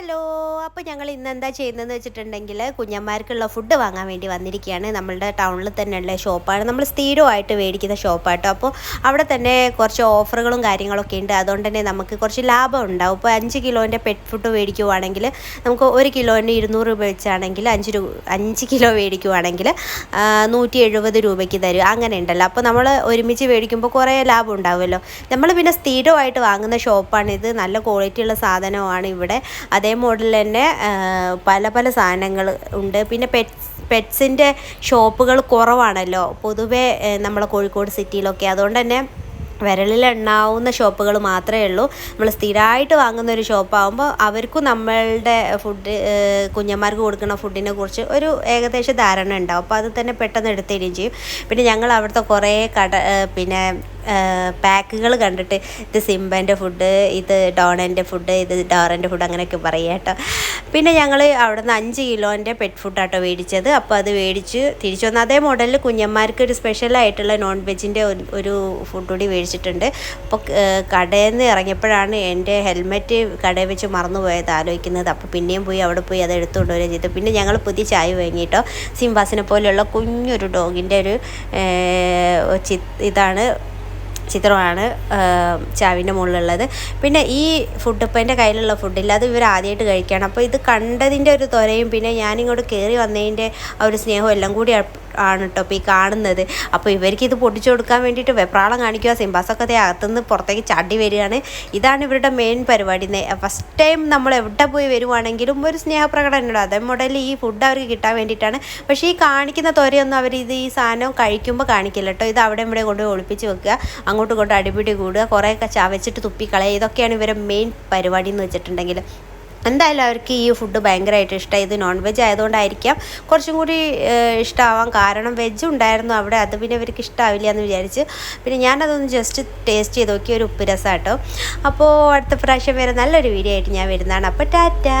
Hello അപ്പോൾ ഞങ്ങൾ ഇന്ന് എന്താ ചെയ്യുന്നതെന്ന് വെച്ചിട്ടുണ്ടെങ്കിൽ കുഞ്ഞന്മാർക്കുള്ള ഫുഡ് വാങ്ങാൻ വേണ്ടി വന്നിരിക്കുകയാണ്. നമ്മളുടെ ടൗണിൽ തന്നെയുള്ള ഷോപ്പാണ് നമ്മൾ സ്ഥിരമായിട്ട് മേടിക്കുന്ന ഷോപ്പാട്ടോ അപ്പോൾ അവിടെ തന്നെ കുറച്ച് ഓഫറുകളും കാര്യങ്ങളൊക്കെ ഉണ്ട്. അതുകൊണ്ട് തന്നെ നമുക്ക് കുറച്ച് ലാഭം ഉണ്ടാവും. ഇപ്പോൾ അഞ്ച് കിലോന്റെ പെറ്റ് ഫുഡ് മേടിക്കുവാണെങ്കിൽ നമുക്ക് ഒരു കിലോന് ഇരുന്നൂറ് രൂപ വെച്ചാണെങ്കിൽ അഞ്ച് രൂപ അഞ്ച് കിലോ മേടിക്കുവാണെങ്കിൽ നൂറ്റി എഴുപത് രൂപയ്ക്ക് തരും. അങ്ങനെ ഉണ്ടല്ലോ. അപ്പോൾ നമ്മൾ ഒരുമിച്ച് മേടിക്കുമ്പോൾ കുറേ ലാഭം ഉണ്ടാവുമല്ലോ. നമ്മൾ പിന്നെ സ്ഥിരമായിട്ട് വാങ്ങുന്ന ഷോപ്പാണിത് നല്ല ക്വാളിറ്റിയുള്ള സാധനമാണ് ഇവിടെ. അതേ മോഡലിൽ തന്നെ പല പല സാധനങ്ങൾ ഉണ്ട്. പിന്നെ പെറ്റ്സ് പെറ്റ്സിന്റെ ഷോപ്പുകൾ കുറവാണല്ലോ. പൊതുവേ നമ്മളെ കോഴിക്കോട് സിറ്റിയിലൊക്കെ അതുകൊണ്ട് തന്നെ വിരലിൽ എണ്ണാവുന്ന ഷോപ്പുകൾ മാത്രമേ ഉള്ളൂ. നമ്മൾ സ്ഥിരമായിട്ട് വാങ്ങുന്ന ഒരു ഷോപ്പാകുമ്പോൾ അവർക്കും നമ്മളുടെ ഫുഡ് കുഞ്ഞന്മാർക്ക് കൊടുക്കുന്ന ഫുഡിനെ കുറിച്ച് ഒരു ഏകദേശ ധാരണ ഉണ്ടാവും. അപ്പോൾ അത് തന്നെ പെട്ടെന്ന് എടുത്തുതരികയും ചെയ്യും. പിന്നെ ഞങ്ങൾ അവിടുത്തെ കുറേ കട പിന്നെ പാക്കുകൾ കണ്ടിട്ട് ഇത് സിംബന്റെ ഫുഡ് ഇത് ഡോണന്റെ ഫുഡ് ഇത് ഡോറന്റെ ഫുഡ് അങ്ങനെയൊക്കെ പറയുക കേട്ടോ. പിന്നെ ഞങ്ങൾ അവിടെ നിന്ന് അഞ്ച് കിലോന്റെ പെറ്റ് ആട്ടോ മേടിച്ചത്. അപ്പോൾ അത് മേടിച്ച് തിരിച്ചു വന്ന അതേ മോഡലിൽ കുഞ്ഞന്മാർക്ക് ഒരു സ്പെഷ്യലായിട്ടുള്ള നോൺ വെജിന്റെ ഒരു ഫുഡ് കൂടി മേടിച്ചിട്ടുണ്ട്. അപ്പോൾ കടയിൽ നിന്ന് ഇറങ്ങിയപ്പോഴാണ് എന്റെ ഹെൽമെറ്റ് കടയിൽ വെച്ച് മറന്നുപോയത് ആലോചിക്കുന്നത്. അപ്പോൾ പിന്നെയും പോയി അവിടെ പോയി അത് എടുത്തുകൊണ്ട് വരികയും ചെയ്തു. പിന്നെ ഞങ്ങൾ പുതിയ ചായ വാങ്ങിയിട്ടോ സിംബാസിനെ പോലെയുള്ള കുഞ്ഞൊരു ഡോഗിന്റെ ഒരു ഇതാണ് ചിത്രമാണ് ചാവിന്റെ മുകളിലുള്ളത്. പിന്നെ ഈ ഫുഡ് ഇപ്പം എന്റെ കയ്യിലുള്ള ഫുഡില്ല അത് ഇവർ ആദ്യമായിട്ട് കഴിക്കുകയാണ്. അപ്പോൾ ഇത് കണ്ടതിന്റെ ഒരു ത്വരയും പിന്നെ ഞാനിങ്ങോട്ട് കയറി വന്നതിന്റെ ആ ഒരു സ്നേഹവും എല്ലാം കൂടി ആണ് കേട്ടോ ഇപ്പോൾ ഈ കാണുന്നത്. അപ്പോൾ ഇവർക്ക് ഇത് പൊട്ടിച്ചു കൊടുക്കാൻ വേണ്ടിയിട്ട് വെപ്രാളം കാണിക്കുക സിംബാസൊക്കെ അതേ അകത്തുനിന്ന് പുറത്തേക്ക് ചാടി വരികയാണ്. ഇതാണ് ഇവരുടെ മെയിൻ പരിപാടി. ഫസ്റ്റ് ടൈം നമ്മൾ എവിടെ പോയി വരുവാണെങ്കിലും ഒരു സ്നേഹപ്രകടനം ഉണ്ട് അതേ മോഡലിൽ ഈ ഫുഡ് അവർക്ക് കിട്ടാൻ വേണ്ടിയിട്ടാണ്. പക്ഷേ ഈ കാണിക്കുന്ന തൊരയൊന്നും അവർ ഇത് ഈ സാധനം കഴിക്കുമ്പോൾ കാണിക്കില്ല കേട്ടോ ഇത് അവിടെ ഇവിടെ കൊണ്ട് ഒളിപ്പിച്ച് വെക്കുക. അങ്ങോട്ടും ഇങ്ങോട്ടും അടിപിടി കൂടുക. കുറേയൊക്കെ ചവച്ചിട്ട് തുപ്പിക്കളയുക ഇതൊക്കെയാണ് ഇവരുടെ മെയിൻ പരിപാടി എന്ന് വെച്ചിട്ടുണ്ടെങ്കിൽ. എന്തായാലും അവർക്ക് ഈ ഫുഡ് ഭയങ്കരമായിട്ട് ഇഷ്ടമായി ഇത് നോൺ വെജ് ആയതുകൊണ്ടായിരിക്കാം. കുറച്ചും കൂടി ഇഷ്ടമാവാം കാരണം വെജ് ഉണ്ടായിരുന്നു അവിടെ. അത് പിന്നെ അവർക്ക് ഇഷ്ടമാവില്ല എന്ന് വിചാരിച്ച്. പിന്നെ ഞാനതൊന്ന് ജസ്റ്റ് ടേസ്റ്റ് ചെയ്ത് നോക്കി. ഒരു ഉപ്പ് രസം കേട്ടോ അപ്പോൾ അടുത്ത പ്രാവശ്യം വരെ നല്ലൊരു വീഡിയോ ആയിട്ട് ഞാൻ വരുന്നതാണ്. അപ്പോൾ ടാറ്റാ!